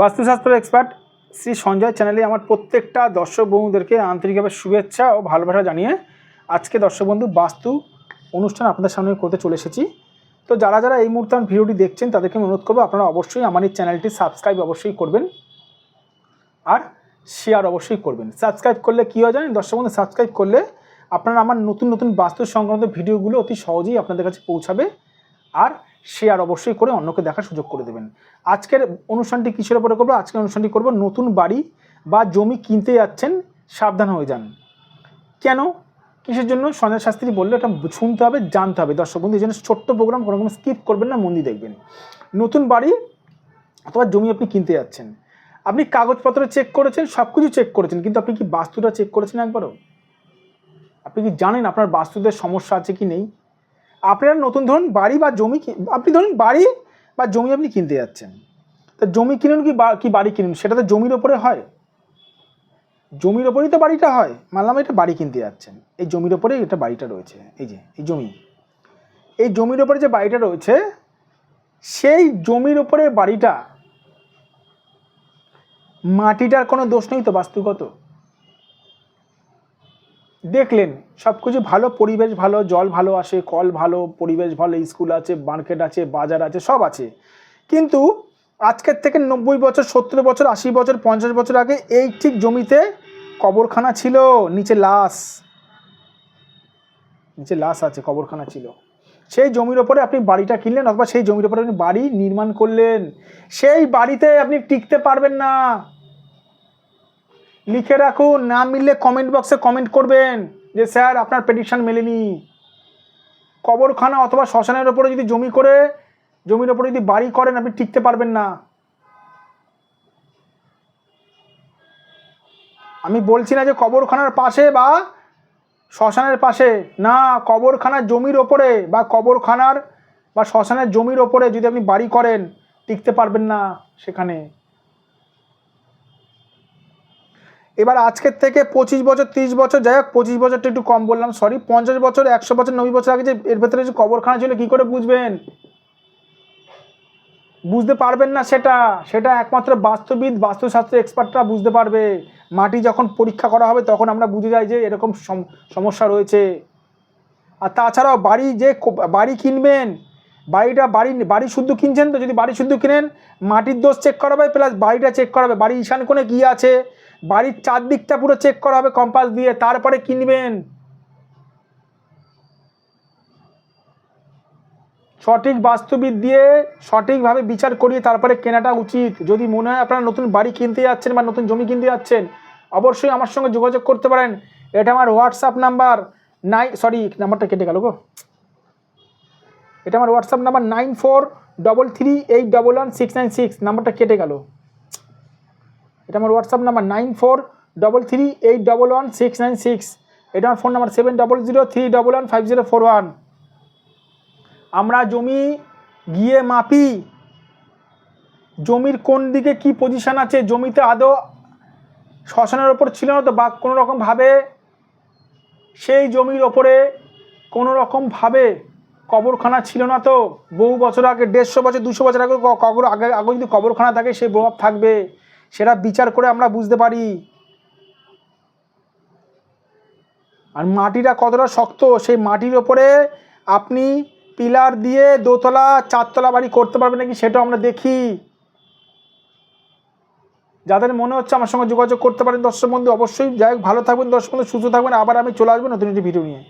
বাস্তুশাস্ত্র এক্সপার্ট শ্রী সঞ্জয় চ্যানেলে আমার প্রত্যেকটা দর্শক বন্ধুদেরকে আন্তরিকভাবে শুভেচ্ছা ও ভালোবাসা জানিয়ে আজকে দর্শক বন্ধু বাস্তু অনুষ্ঠান আপনাদের সামনে করতে চলে এসেছি। তো যারা যারা এই মুহূর্তে আমার ভিডিওটি দেখছেন, তাদেরকে অনুরোধ করব আপনারা অবশ্যই আমার এই চ্যানেলটি সাবস্ক্রাইব অবশ্যই করবেন আর শেয়ার অবশ্যই করবেন। সাবস্ক্রাইব করলে কী হয় জানেন? দর্শক বন্ধু সাবস্ক্রাইব করলে আপনারা আমার নতুন নতুন বাস্তু সংক্রান্ত ভিডিওগুলো অতি সহজেই আপনাদের কাছে পৌঁছাবে। আর শেয়ার অবশ্যই করে অন্যকে দেখার সুযোগ করে দেবেন। আজকের অনুষ্ঠানটি কিসের উপরে করব? আজকের অনুষ্ঠানটি করব নতুন বাড়ি বা জমি কিনতে যাচ্ছেন, সাবধান হয়ে যান। কেন? কিসের জন্য? সঞ্জয় শাস্ত্রী বললে এটা শুনতে হবে, জানতে হবে। দর্শক বন্ধু, এই জন্য ছোট্ট প্রোগ্রাম কোনো রকম স্কিপ করবেন না, মন দিয়ে দেখবেন। নতুন বাড়ি অথবা জমি আপনি কিনতে যাচ্ছেন। আপনি কাগজপত্র চেক করেছেন সব কিছু চেক করেছেন, কিন্তু আপনি কি বাস্তুটা চেক করেছেন একবারও? আপনি কি জানেন আপনার বাস্তুদের সমস্যা আছে কি নেই? আপনারা নতুন ধরুন বাড়ি বা জমি আপনি ধরুন বাড়ি বা জমি আপনি কিনতে যাচ্ছেন। তা জমি কিনুন কি বা- কি বাড়ি কিনুন? সেটা তো জমির ওপরে হয়। জমির ওপরেই তো বাড়িটা হয়। মানলাম এটা বাড়ি কিনতে যাচ্ছেন। এই জমির ওপরে এটা বাড়িটা রয়েছে। এই যে, এই জমি। এই জমির ওপরে যে বাড়িটা রয়েছে, সেই জমির ওপরে বাড়িটা মাটিটার কোনো দোষ নেই তো বাস্তুগত? দেখলেন সব কিছু ভালো, পরিবেশ ভালো, জল ভালো আসে, কল ভালো, পরিবেশ ভালো, স্কুল আছে, মার্কেট আছে, বাজার আছে, সব আছে। কিন্তু আজকের থেকে নব্বই বছর, সত্তর বছর, আশি বছর, পঞ্চাশ বছর আগে এই ঠিক জমিতে কবরখানা ছিল, নিচে লাশ। নিচে লাশ আছে, কবরখানা ছিল। সেই জমির ওপরে আপনি বাড়িটা কিনলেন, অথবা সেই জমির ওপরে আপনি বাড়ি নির্মাণ করলেন। সেই বাড়িতে আপনি টিকতে পারবেন না। লিখে রাখুন, না মিললে কমেন্ট বক্সে কমেন্ট করবেন যে, স্যার, আপনার পেটিশন মেলেনি। কবরখানা অথবা শ্মশানের ওপরে যদি জমি করে, জমির ওপরে যদি বাড়ি করেন, আপনি টিকতে পারবেন না। আমি বলছি না যে কবরখানার পাশে বা শ্মশানের পাশে, না, কবরখানার জমির ওপরে বা কবরখানার বা শ্মশানের জমির ওপরে যদি আপনি বাড়ি করেন, টিকতে পারবেন না সেখানে। এবার আজকের থেকে পঁচিশ বছর, তিরিশ বছর, যাই হোক, পঁচিশ বছরটা একটু কম বললাম সরি পঞ্চাশ বছর, একশো বছর, নব্বই বছর আগে যে এর ভেতরে যে কবরখানা ছিল, কী করে বুঝবেন? বুঝতে পারবেন না সেটা। সেটা একমাত্র বাস্তুবিদ, বাস্তুশাস্ত্র এক্সপার্টরা বুঝতে পারবে। মাটি যখন পরীক্ষা করা হবে, তখন আমরা বুঝে যাই যে এরকম সম- সমস্যা রয়েছে। আর তাছাড়াও বাড়ি যে বাড়ি কিনবেন, বাড়িটা বাড়ি বাড়ি শুদ্ধ কিনছেন তো, যদি বাড়ি শুদ্ধ কিনেন, মাটির দোষ চেক করাবে প্লাস বাড়িটা চেক করাবে। বাড়ি ঈশান কোণে কী আছে? বাড়ির চারদিকটা পুরো চেক করা হবে কম্পাস দিয়ে, তারপরে কিনবেন সঠিক বাস্তুবিদ দিয়ে সঠিকভাবে বিচার করিয়ে তারপরে কেনাটা উচিত। যদি মনে হয় আপনারা নতুন বাড়ি কিনতে যাচ্ছেন বা নতুন জমি কিনতে যাচ্ছেন, অবশ্যই আমার সঙ্গে যোগাযোগ করতে পারেন। এটা আমার হোয়াটসঅ্যাপ নাম্বার নাই সরি নাম্বারটা কেটে গেল গো। এটা আমার WhatsApp number nine four double three eight double one six nine six নাম্বারটা কেটে গেল। এটা আমার WhatsApp number nine four double three eight double one six nine six এটা আমার phone number seven double zero three double one five zero four one আমরা জমি গিয়ে মাপি। জমির কোন দিকে কি পজিশান আছে? জমিতে আদৌ শ্মশানের ওপর ছিল না তো বা কোনো রকমভাবে সেই জমির ওপরে কোনো রকমভাবে কবরখানা ছিল না তো? বহু বছর আগে, দেড়শো বছর, দুশো বছর আগে কবর আগে আগে যদি কবরখানা থাকে, সেই প্রভাব থাকবে। সেটা বিচার করে আমরা বুঝতে পারি। আর মাটিটা কতটা শক্ত, সেই মাটির ওপরে আপনি পিলার দিয়ে দোতলা, চারতলা বাড়ি করতে পারবেন নাকি সেটাও আমরা দেখি। যাদের মনে হচ্ছে আমার সঙ্গে যোগাযোগ করতে পারেন দর্শক বন্ধু, অবশ্যই যাই হোক, ভালো থাকবেন দর্শক বন্ধু, সুস্থ থাকবেন। আবার আমি চলে আসব নতুন একটি ভিডিও নিয়ে।